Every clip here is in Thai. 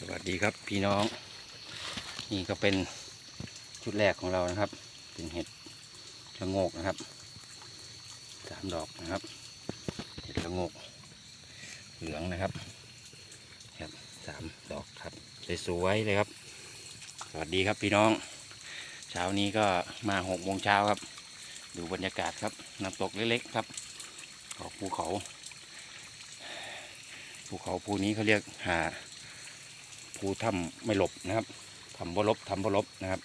สวัสดีครับพี่น้อง นี่ก็เป็นชุดแรกของเรานะครับ เป็นเห็ดละโงกนะครับสามดอกนะครับ เห็ดละโงก เหลืองนะครับครับสามดอกครับสวยๆเลยครับ สวัสดีครับพี่น้อง เช้านี้ก็มาหกโมงเช้าครับ ดูบรรยากาศครับน้ำตกเล็กๆครับออกภูเขาภูเขาภูนี้เขาเรียกหา ภูถ้ำไม่หลบนะครับทำบ่ลบทำบ่ลบนะครับ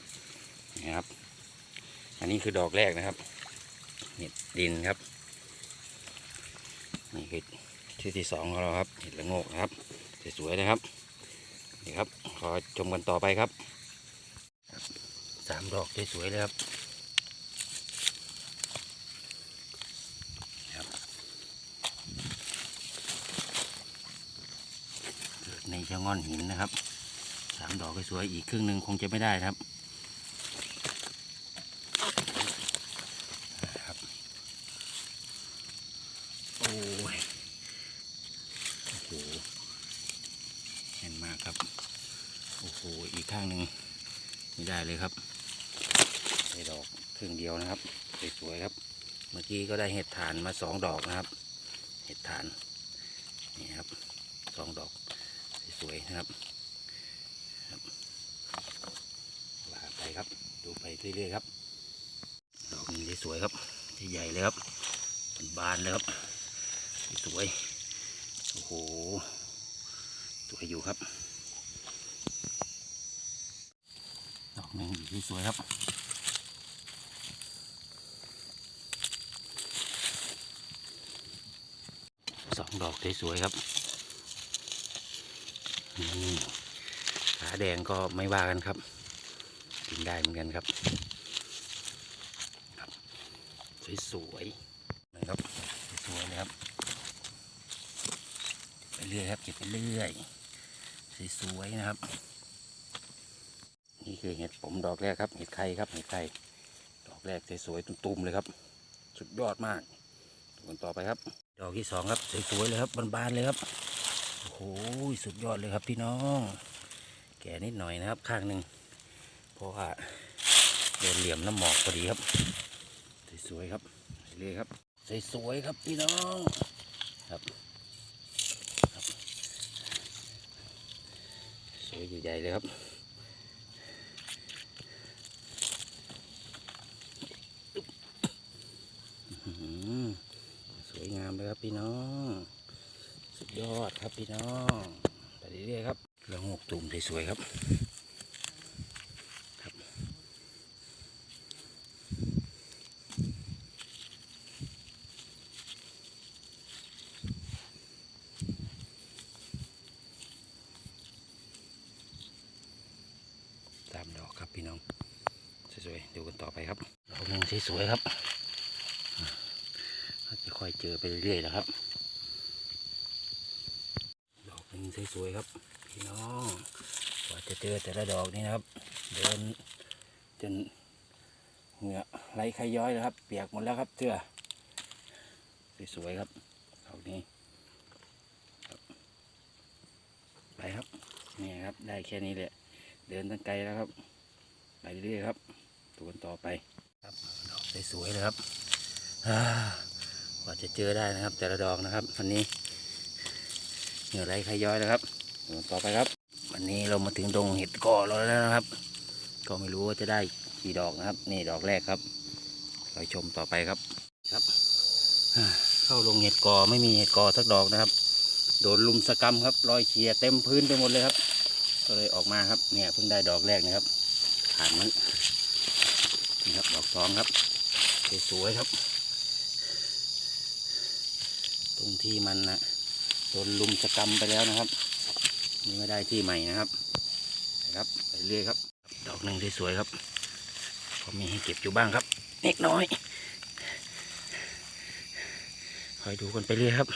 นี่ครับ อันนี้คือดอกแรกนะครับเห็ดดินครับนี่คือชื่ที่สองของเราครับเห็ดละโงกนะครับสวยๆนะครับนี่ครับขอชมกันต่อไปครับสามดอกสวยๆเลยครับครับเกิดในชะง่อนหินนะครับ ดอกสวยอีกครึ่งหนึ่งคงจะไม่ได้ครับครับ โอ้ยโอ้โหเห็นมากครับ โอ้โหอีกข้างหนึ่งไม่ได้เลยครับได้ดอกครึ่งเดียวนะครับสวยๆครับ เมื่อกี้ก็ได้เห็ดฐานมาสองดอกนะครับ เห็ดฐานนี่ครับสองดอกสวยๆนะครับ ว่าไปครับ ดูไป เรื่อยๆครับ ดอกนี้สวยครับใหญ่เลยครับเป็นบานเลยครับ สวย โอ้โห สวยอยู่ครับ ดอกนึงที่สวยครับสองดอกสวยๆครับขาแดงก็ไม่ว่ากันครับ กินได้เหมือนกันครับครับ สวยๆนะครับสวยๆเลยครับไปเรื่อยครับเก็บไปเรื่อยสวยๆนะครับ นี่คือเห็ดผมดอกแรกครับ เห็ดไข่ครับเห็ดไข่ดอกแรกสวยๆตุ้มๆเลยครับ สุดยอดมากดูกันต่อไปครับ ดอกที่สองครับสวยๆเลยครับบานๆเลยครับโอ้โหสุดยอดเลยครับพี่น้อง แก่นิดหน่อยนะครับ ข้างหนึ่ง ราะว่าโดนเหลี่ยมน้ำหมอกพอดีครับ สวยๆครับเลยครับ สวยๆครับพี่น้องครับครับ สวยใหญ่ๆเลยครับสวยงามเลยครับพี่น้อง สุดยอดครับพี่น้องไปเรื่อยๆครับแล้วงกตุ่มสวยๆครับามดอกครับพี่น้อง สวยๆ ดูกันต่อไปครับดอกหนึ่งสวยๆครับอ่าจะค่อยเจอไปเรื่อยๆนะครับ ดอกหนึ่งสวยๆครับ พี่น้องกว่าจะเจอแต่ละดอกนี่นะครับ เดินจนเหงื่อไหลใครย้อยแล้วครับ เปียกหมดแล้วครับเสื้อสวยๆครับดอกนี้ไปครับนี่ครับ ได้แค่นี้แหละ เดินตั้งไกลแล้วครับ ไปเรื่อยๆครับดูกันต่อไปครับดอกสวยๆเลยครับกว่าจะเจอได้นะครับ แต่ละดอกนะครับวันนี้เหนื่อยไรใครย้อยแล้วครับต่อไปครับ วันนี้เรามาถึงดงเห็ดก่อเราแล้วนะครับ ก็ไม่รู้ว่าจะได้กี่ดอกนะครับ นี่ดอกแรกครับคอยชมต่อไปครับครับเข้าลงเห็ดก่อไม่มีเห็ดก่อสักดอกนะครับ โดนลุมสกรรมครับรอยเขียเต็มพื้นไปหมดเลยครับ ก็เลยออกมาครับ เนี่ยเพิ่งได้ดอกแรกนะครับ ผ่านมันนี่ครับดอกสองครับสวยครับ ตรงที่มันนะโดนลุมสกรรมไปแล้วนะครับนี่ไม่ได้ที่ใหม่นะครับนะครับไปเรื่อยครับ ดอกหนึ่งสวยๆครับก็มีให้เก็บอยู่บ้างครับเล็กน้อยคอยดูกันไปเรื่อยครับ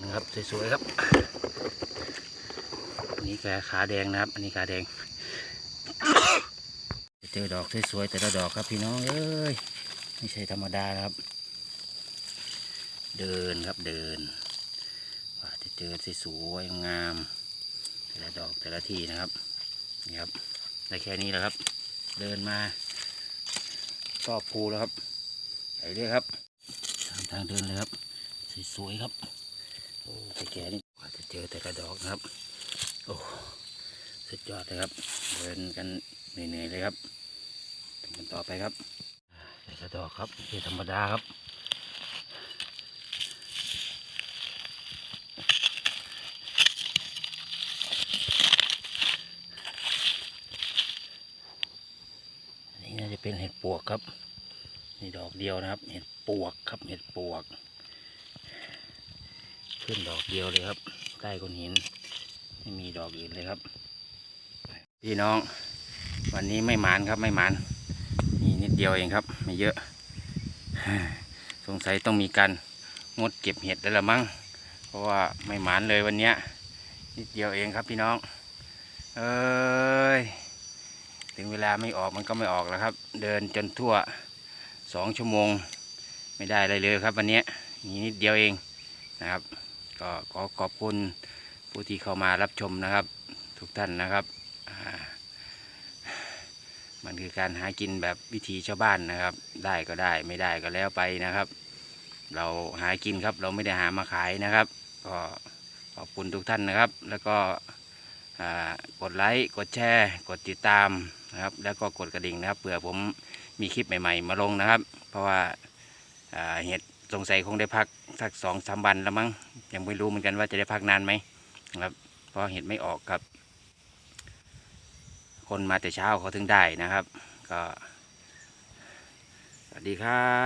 นึงครับสวยๆครับ อันนี้แกขาแดงนะครับ อันนี้ขาแดงจะเจอดอกสวยๆแต่ละดอกครับพี่น้องเอ้ยไม่ใช่ธรรมดาครับ เดินครับเดินว่าจะเจอสวยๆงามแต่ละดอกแต่ละทีนะครับนี่ครับได้แค่นี้แล้วครับ เดินมาก็ภูแล้วครับไปเรื่อยครับตามทางเดินเลยครับสวยๆครับโอ้แก่นี่ว่าจะเจอแต่ละดอกนะครับ โอ้สุดยอดเลยครับ เดินกันเหนื่อยๆเลยครับทำกันต่อไปครับแต่ละดอกครับไม่ธรรมดาครับอันนี้น่าจะเป็นเห็ดปวกครับ นี่ดอกเดียวนะครับ เห็ดปวกครับเห็ดปวก ขึ้นดอกเดียวเลยครับ ใต้ก้อนหิน ไม่มีดอกอื่นเลยครับ พี่น้อง วันนี้ไม่หมานครับไม่หมานมีนิดเดียวเองครับ ไม่เยอะ สงสัยต้องมีการงดเก็บเห็ดแล้วละมั้งเพราะว่าไม่หมานเลยวันนี้นิดเดียวเองครับพี่น้อง เอ้ยถึงเวลาไม่ออกมันก็ไม่ออกแล้วครับ เดินจนทั่วสองชั่วโมง ไม่ได้อะไรเลยครับ วันนี้มีนิดเดียวเองนะครับ ก็ขอขอบคุณ ผู้ที่เข้ามารับชมนะครับ ทุกท่านนะครับ มันคือการหากินแบบวิถีชาวบ้านนะครับ ได้ก็ได้ไม่ได้ก็แล้วไปนะครับ เราหากินครับเราไม่ได้หามาขายนะครับ ก็ขอบคุณทุกท่านนะครับ แล้วก็กดไลค์กดแชร์ กดติดตามนะครับ แล้วก็กดกระดิ่งนะครับเผื่อผมมีคลิปใหม่ ๆ มาลงนะครับ เพราะว่าเห็ดสงสัยคงได้พักสักสองสามวันแล้วมั้งยังไม่รู้เหมือนกันว่าจะได้พักนานไหม ครับเพราะเห็ดไม่ออกครับ คนมาแต่เช้าเขาถึงได้นะครับ ก็ สวัสดีครั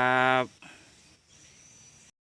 บ